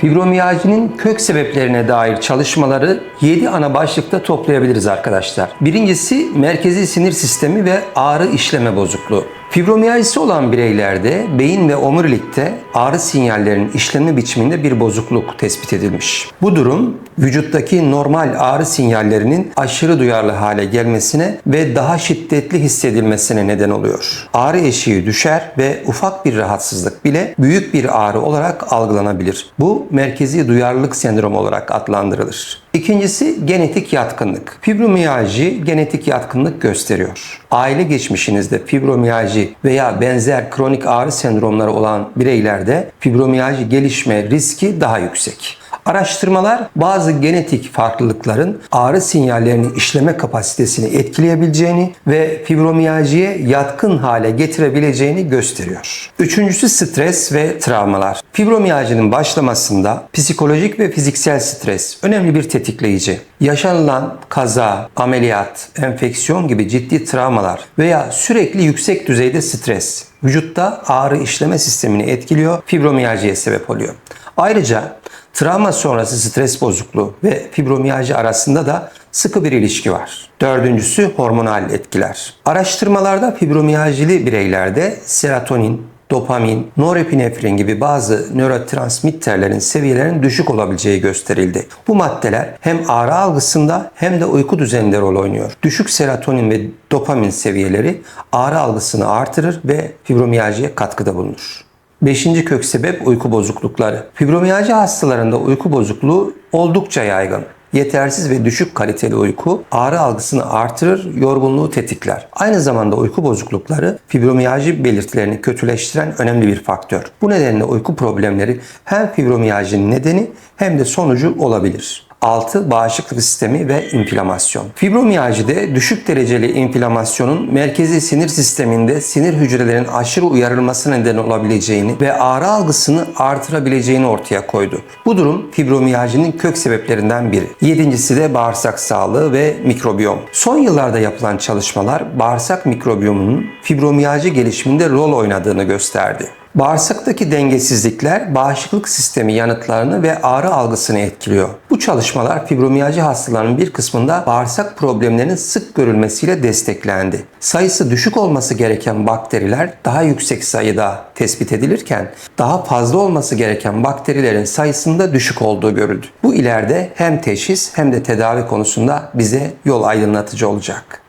Fibromiyajinin kök sebeplerine dair çalışmaları 7 ana başlıkta toplayabiliriz arkadaşlar. Birincisi merkezi sinir sistemi ve ağrı işleme bozukluğu. Fibromiyajisi olan bireylerde beyin ve omurilikte ağrı sinyallerinin işleme biçiminde bir bozukluk tespit edilmiş. Bu durum vücuttaki normal ağrı sinyallerinin aşırı duyarlı hale gelmesine ve daha şiddetli hissedilmesine neden oluyor. Ağrı eşiği düşer ve ufak bir rahatsızlık bile büyük bir ağrı olarak algılanabilir. Bu merkezi duyarlılık sendromu olarak adlandırılır. İkincisi genetik yatkınlık. Fibromiyalji genetik yatkınlık gösteriyor. Aile geçmişinizde fibromiyalji veya benzer kronik ağrı sendromları olan bireylerde fibromiyalji gelişme riski daha yüksek. Araştırmalar bazı genetik farklılıkların ağrı sinyallerini işleme kapasitesini etkileyebileceğini ve fibromiyaljiye yatkın hale getirebileceğini gösteriyor. Üçüncüsü stres ve travmalar. Fibromiyajinin başlamasında psikolojik ve fiziksel stres önemli bir tetikleyici. Yaşanılan kaza, ameliyat, enfeksiyon gibi ciddi travmalar veya sürekli yüksek düzeyde stres vücutta ağrı işleme sistemini etkiliyor, fibromiyaljiye sebep oluyor. Ayrıca travma sonrası stres bozukluğu ve fibromiyalji arasında da sıkı bir ilişki var. Dördüncüsü hormonal etkiler. Araştırmalarda fibromiyajili bireylerde serotonin, dopamin, norepinefrin gibi bazı nörotransmitterlerin seviyelerinin düşük olabileceği gösterildi. Bu maddeler hem ağrı algısında hem de uyku düzeninde rol oynuyor. Düşük serotonin ve dopamin seviyeleri ağrı algısını artırır ve fibromiyaljiye katkıda bulunur. Beşinci kök sebep uyku bozuklukları. Fibromiyalji hastalarında uyku bozukluğu oldukça yaygın. Yetersiz ve düşük kaliteli uyku ağrı algısını artırır, yorgunluğu tetikler. Aynı zamanda uyku bozuklukları fibromiyalji belirtilerini kötüleştiren önemli bir faktör. Bu nedenle uyku problemleri hem fibromiyajinin nedeni hem de sonucu olabilir. 6. Bağışıklık sistemi ve inflamasyon. Fibromiyajide düşük dereceli inflamasyonun merkezi sinir sisteminde sinir hücrelerin aşırı uyarılması neden olabileceğini ve ağrı algısını artırabileceğini ortaya koydu. Bu durum fibromiyajinin kök sebeplerinden biri. Yedincisi de bağırsak sağlığı ve mikrobiyom. Son yıllarda yapılan çalışmalar bağırsak mikrobiyomunun fibromiyajı gelişiminde rol oynadığını gösterdi. Bağırsaktaki dengesizlikler bağışıklık sistemi yanıtlarını ve ağrı algısını etkiliyor. Bu çalışmalar fibromiyalji hastalarının bir kısmında bağırsak problemlerinin sık görülmesiyle desteklendi. Sayısı düşük olması gereken bakteriler daha yüksek sayıda tespit edilirken daha fazla olması gereken bakterilerin sayısında düşük olduğu görüldü. Bu ileride hem teşhis hem de tedavi konusunda bize yol aydınlatıcı olacak.